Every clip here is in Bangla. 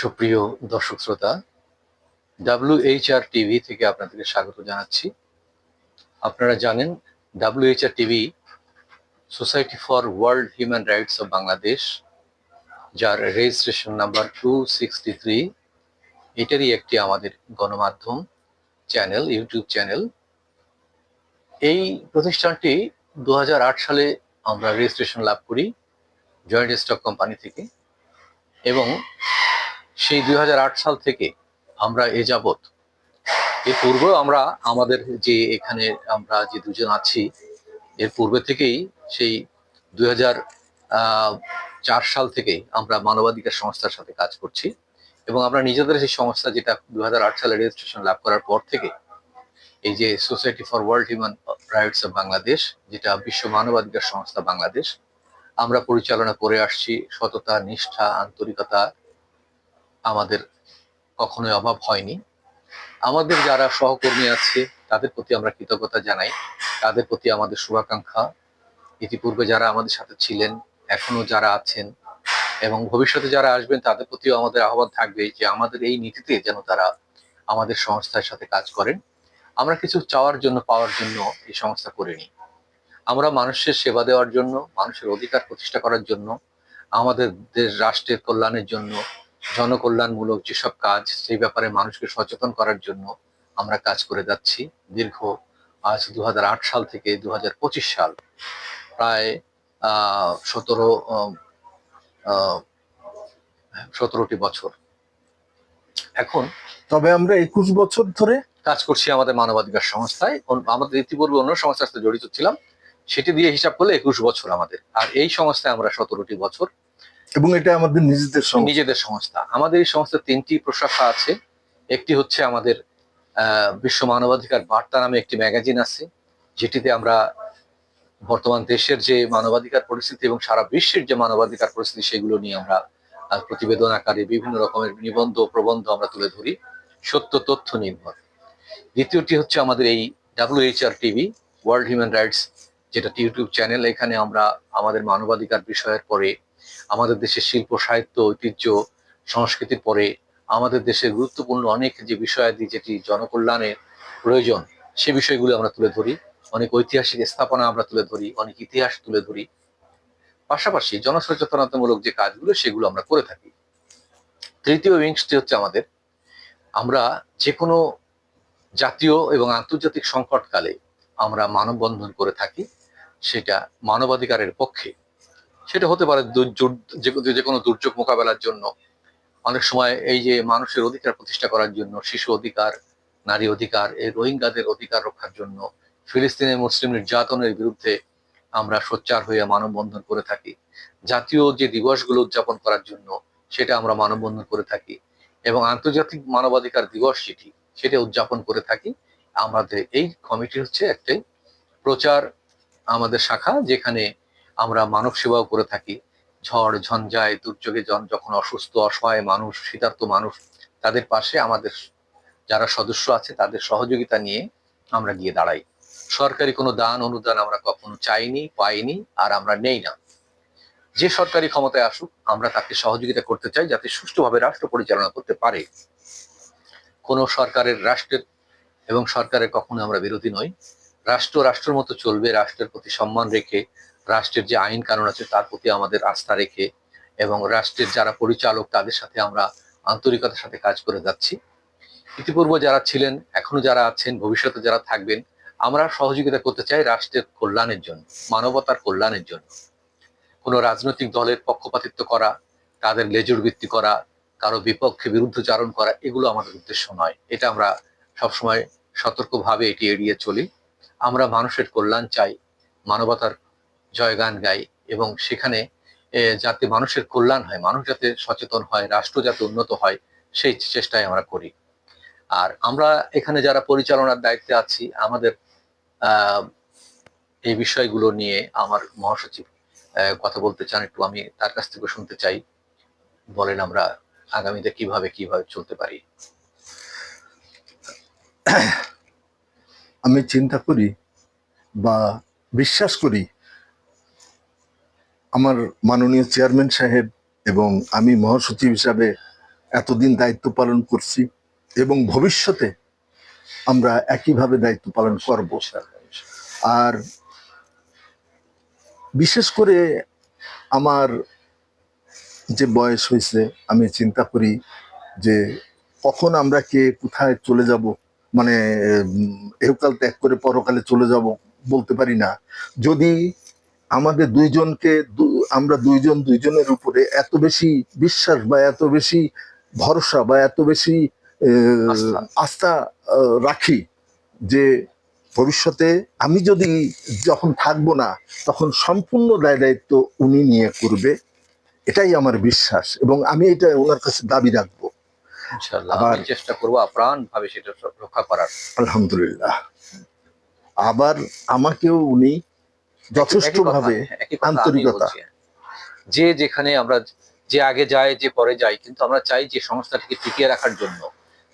সুপ্রিয় দর্শক শ্রোতা ডাব্লিউএইচআর টিভি থেকে আপনাদেরকে স্বাগত জানাচ্ছি। আপনারা জানেন WHR TV society for world human rights of Bangladesh যার registration number two sixty three এটারই একটি আমাদের গণমাধ্যম চ্যানেল ইউটিউব চ্যানেল এই প্রতিষ্ঠানটি দু হাজার আট সালে আমরা রেজিস্ট্রেশন লাভ করি জয়েন্ট স্টক কোম্পানি থেকে। এবং সেই দুই হাজার আট সাল থেকে আমরা এ যাবৎ। এর পূর্বেও আমরা আমাদের যে এখানে আমরা যে দুজন আছি, এর পূর্বে থেকেই সেই দুই চার সাল থেকেই আমরা মানবাধিকার সংস্থার সাথে কাজ করছি এবং আমরা নিজেদের সেই সংস্থা যেটা দুই হাজার আট সালে রেজিস্ট্রেশন লাভ করার পর থেকে এই যে society for world human rights of Bangladesh যেটা বিশ্ব মানবাধিকার সংস্থা বাংলাদেশ, আমরা পরিচালনা করে আসছি। সততা, নিষ্ঠা, আন্তরিকতা আমাদের কখনোই অভাব হয়নি। আমাদের যারা সহকর্মী আছে, তাদের প্রতি আমরা কৃতজ্ঞতা জানাই। তাদের প্রতি আমাদের শুভাকাঙ্ক্ষা। ইতিপূর্বে যারা আমাদের সাথে ছিলেন, এখনও যারা আছেন এবং ভবিষ্যতে যারা আসবেন, তাদের প্রতিও আমাদের আহ্বান থাকবে যে আমাদের এই নীতিতে যেন তারা আমাদের সংস্থার সাথে কাজ করেন। আমরা কিছু চাওয়ার জন্য, পাওয়ার জন্য এই সংস্থা করিনি আমরা মানুষের সেবা দেওয়ার জন্য, মানুষের অধিকার প্রতিষ্ঠা করার জন্য, আমাদের দেশ, রাষ্ট্রের কল্যাণের জন্য জনকল্যাণমূলক যেসব কাজ সেই ব্যাপারে মানুষকে সচেতন করার জন্য আমরা কাজ করে যাচ্ছি। দীর্ঘ আজ দু সাল থেকে দু হাজার পঁচিশ সাল প্রায় সতেরো সতেরোটি বছর। এখন তবে আমরা একুশ বছর ধরে কাজ করছি আমাদের মানবাধিকার সংস্থায়। আমাদের ইতিপূর্বে অন্য সংস্থার সাথে জড়িত ছিলাম। সেটি দিয়ে হিসাব করলে একুশ বছর আমাদের। আর এই সংস্থায় আমরা সতেরোটি বছর এবং এটা আমাদের নিজেদের নিজেদের সংস্থা। আমাদের এই সংস্থার তিনটি প্রশাখা আছে। একটি হচ্ছে আমাদের বিশ্ব মানবাধিকার বার্তা নামে একটি ম্যাগাজিন আছে, যেটিতে আমরা বর্তমান দেশের যে মানবাধিকার পরিস্থিতি এবং সারা বিশ্বের যে মানবাধিকার পরিস্থিতি, সেগুলো নিয়ে আমরা প্রতিবেদন আকারে বিভিন্ন রকমের নিবন্ধ প্রবন্ধ আমরা তুলে ধরি। সত্য, তথ্য নির্ভর। দ্বিতীয়টি হচ্ছে আমাদের এই WHR TV, world human rights, যেটা ইউটিউব চ্যানেল। এখানে আমরা আমাদের মানবাধিকার বিষয়ের পরে আমাদের দেশের শিল্প, সাহিত্য, ঐতিহ্য, সংস্কৃতির পরে আমাদের দেশের গুরুত্বপূর্ণ অনেক যে বিষয়াদি যেটি জনকল্যাণের প্রয়োজন, সে বিষয়গুলো আমরা তুলে ধরি। অনেক ঐতিহাসিক স্থাপনা আমরা তুলে ধরি, অনেক ইতিহাস তুলে ধরি। পাশাপাশি জনসচেতনতামূলক যে কাজগুলো, সেগুলো আমরা করে থাকি। তৃতীয় উইংসটি হচ্ছে আমাদের, আমরা যে কোনো জাতীয় এবং আন্তর্জাতিক সংকটকালে আমরা মানববন্ধন করে থাকি, সেটা মানবাধিকারের পক্ষে। সেটা হতে পারে যে কোনো- দুর্যোগ মোকাবেলার জন্য। অনেক সময় এই যে মানুষের অধিকার প্রতিষ্ঠা করার জন্য, শিশু অধিকার, নারী অধিকার, এই রোহিঙ্গাদের অধিকার রক্ষার জন্য ফিলিস্তিনের মুসলিম নির্যাতনের বিরুদ্ধে আমরা সোচ্চার হয়ে মানববন্ধন করে থাকি। জাতীয় যে দিবসগুলো উদযাপন করার জন্য সেটা আমরা মানববন্ধন করে থাকি এবং আন্তর্জাতিক মানবাধিকার দিবস যেটি, সেটা উদযাপন করে থাকি। আমাদের এই কমিটি হচ্ছে একটাই প্রচার আমাদের শাখা যেখানে আমরা মানব সেবাও করে থাকি। ঝড়, ঝঞ্ঝায়, দুর্যোগে জন যখন অসুস্থ, অসহায় মানুষ শীতার্ত মানুষ, তাদের পাশে আমাদের যারা সদস্য আছে, তাদের সহযোগিতা নিয়ে আমরা গিয়ে দাঁড়াই। সরকারি কোনো দান, অনুদান আমরা কখনো চাইনি, পাইনি, আর আমরা নেই না। যে সরকারি ক্ষমতায় আসুক, আমরা তাকে সহযোগিতা করতে চাই, যাতে সুষ্ঠুভাবে রাষ্ট্র পরিচালনা করতে পারে। কোনো সরকারের রাষ্ট্রের এবং সরকারের কখনো আমরা বিরোধী নই। রাষ্ট্র রাষ্ট্রের মতো চলবে, রাষ্ট্রের প্রতি সম্মান রেখে রাষ্ট্রের যে আইন কানুন আছে তার প্রতি আমাদের আস্থা রেখে এবং রাষ্ট্রের যারা পরিচালক তাদের সাথে আমরা আন্তরিকতার সাথে কাজ করে যাচ্ছি। ইতিপূর্বে যারা ছিলেন, এখনও যারা আছেন, ভবিষ্যতে যারা থাকবেন, আমরা সহযোগিতা করতে চাই রাষ্ট্রের কল্যাণের জন্য, মানবতার কল্যাণের জন্য। কোনো রাজনৈতিক দলের পক্ষপাতিত্ব করা, তাদের লেজুর ভিত্তি করা, কারও বিপক্ষে বিরুদ্ধচারণ করা, এগুলো আমাদের উদ্দেশ্য নয়। এটা আমরা সবসময় সতর্কভাবে এটি এড়িয়ে চলি। আমরা মানুষের কল্যাণ চাই, মানবতার জয়গান গাই এবং সেখানে যাতে মানুষের কল্যাণ হয়, মানুষ যাতে সচেতন হয়, রাষ্ট্র যাতে উন্নত হয়, সেই চেষ্টাই আমরা করি। আর আমরা এখানে যারা পরিচালনার দায়িত্বে আছি, আমাদের এই বিষয়গুলো নিয়ে আমার মহাসচিব কথা বলতে চান, একটু আমি তার কাছ থেকে শুনতে চাই। বলেন আমরা আগামীতে কীভাবে কীভাবে চলতে পারি। আমি চিন্তা করি বা বিশ্বাস করি আমার মাননীয় চেয়ারম্যান সাহেব এবং আমি মহাসচিব হিসাবে এতদিন দায়িত্ব পালন করছি এবং ভবিষ্যতে আমরা একইভাবে দায়িত্ব পালন করব। আর বিশেষ করে আমার যে বয়স হয়েছে, আমি চিন্তা করি যে কখন আমরা কে কোথায় চলে যাব মানে এহকাল ত্যাগ করে পরকালে চলে যাব বলতে পারি না। যদি আমাদের দুইজনকে আমরা দুইজন দুইজনের উপরে এত বেশি বিশ্বাস বা এত বেশি ভরসা বা এত বেশি আস্থা। রাখি যে ভবিষ্যতে আমি যদি যখন থাকব না তখন সম্পূর্ণ দায় দায়িত্ব উনি নিয়ে করবে। এটাই আমার বিশ্বাস এবং আমি এটা ওনার কাছে দাবি রাখব। আবার- চেষ্টা করব আপ্রাণ ভাবে সেটা রক্ষা করার। আলহামদুলিল্লাহ। আবার আমাকেও উনি যথেষ্ট একই কথা, ভাবে একই কথা আমি আন্তরিকতা। যে যেখানে আমরা যে আগে যায় যে পরে যাই কিন্তু আমরা চাই যে সংস্থাটিকে টিকিয়ে রাখার জন্য।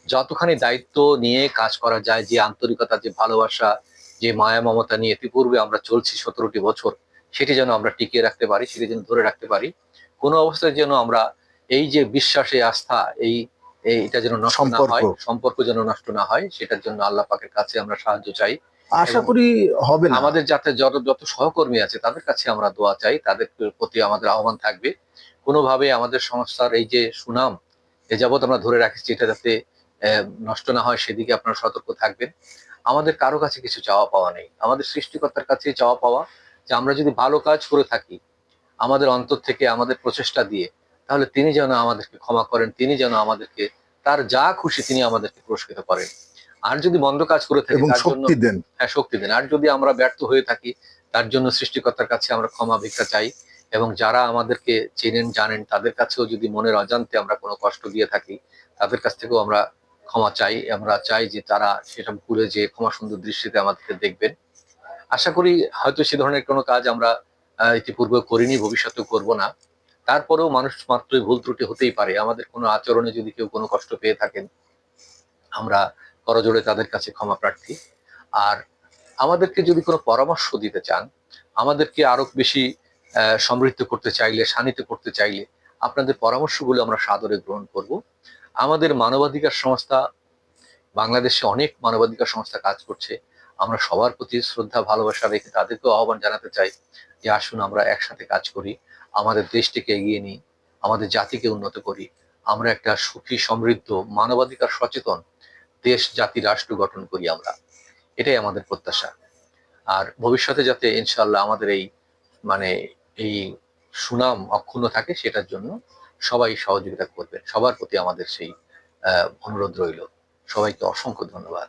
যতখানি দায়িত্ব নিয়ে কাজ করা যায় যে আন্তরিকতা যে ভালোবাসা যে মায়া মমতা নিয়ে ইতিপূর্বে আমরা চলছি সতেরোটি বছর সেটি যেন আমরা টিকিয়ে রাখতে পারি সেটি যেন ধরে রাখতে পারি কোনো অবস্থায় যেন আমরা এই যে বিশ্বাসে আস্থা এই এই- এটা যেন নষ্ট না হয় সম্পর্ক যেন নষ্ট না হয় সেটার জন্য আল্লাহ পাকের কাছে আমরা সাহায্য চাই। আশা করি হবে না। আমাদের যাতে যত যত সহকর্মী আছে তাদের কাছে আমরা দোয়া চাই তাদের প্রতি আমাদের আহ্বান থাকবে। কোনোভাবে আমাদের সংস্থার এই যে সুনাম এ যাবৎ আমরা ধরে রাখছি এটা যাতে নষ্ট না হয় সেদিকে আপনারা সতর্ক থাকবেন। আমাদের কারও কাছে কিছু চাওয়া পাওয়া নেই। আমাদের সৃষ্টিকর্তার কাছে চাওয়া পাওয়া যে আমরা যদি ভালো কাজ করে থাকি আমাদের অন্তর থেকে আমাদের প্রচেষ্টা দিয়ে তাহলে তিনি যেন আমাদেরকে ক্ষমা করেন তিনি যেন আমাদেরকে তার যা খুশি তিনি আমাদেরকে পুরস্কৃত করেন। আর যদি মন্দ কাজ করে থাকি তার জন্য শক্তি দেন। হ্যাঁ শক্তি দেন। আর যদি আমরা ব্যর্থ হয়ে থাকি তার জন্য সৃষ্টিকর্তার কাছে আমরা ক্ষমা ভিক্ষা চাই। এবং যারা আমাদেরকে চেনেন জানেন তাদের কাছেও যদি মনের অজান্তে আমরা কোনো কষ্ট দিয়ে থাকি তাদের কাছ থেকেও আমরা ক্ষমা চাই। আমরা চাই যে তারা সেটা ভুলে যে ক্ষমা সুন্দর দৃষ্টিতে আমাদেরকে দেখবেন। আশা করি হয়তো সে ধরনের কোনো কাজ আমরা ইতিপূর্বে করিনি ভবিষ্যতেও করব না। তারপরেও মানুষ মাত্রই ভুল ত্রুটি হতেই পারে। আমাদের কোনো আচরণে যদি কেউ কোনো কষ্ট পেয়ে থাকেন আমরা করজোড়ে তাদের কাছে ক্ষমা প্রার্থী। আর আমাদেরকে যদি কোনো পরামর্শ দিতে চান, আমাদেরকে আরও বেশি সমৃদ্ধ করতে চাইলে, শানিত করতে চাইলে আপনাদের পরামর্শগুলো আমরা সাদরে গ্রহণ করব। আমাদের মানবাধিকার সংস্থা, বাংলাদেশে অনেক মানবাধিকার সংস্থা কাজ করছে। আমরা সবার প্রতি শ্রদ্ধা, ভালোবাসা রেখে তাদেরকেও আহ্বান জানাতে চাই যে আসুন আমরা একসাথে কাজ করি, আমাদের দেশটিকে এগিয়ে নিই, আমাদের জাতিকে উন্নত করি। আমরা একটা সুখী, সমৃদ্ধ, মানবাধিকার সচেতন দেশ, জাতি, রাষ্ট্র গঠন করি আমরা। এটাই আমাদের প্রত্যাশা। আর ভবিষ্যতে যাতে ইনশাল্লাহ আমাদের এই মানে এই সুনাম অক্ষুণ্ণ থাকে সেটার জন্য সবাই সহযোগিতা করবেন। সবার প্রতি আমাদের সেই অনুরোধ রইল। সবাইকে অসংখ্য ধন্যবাদ।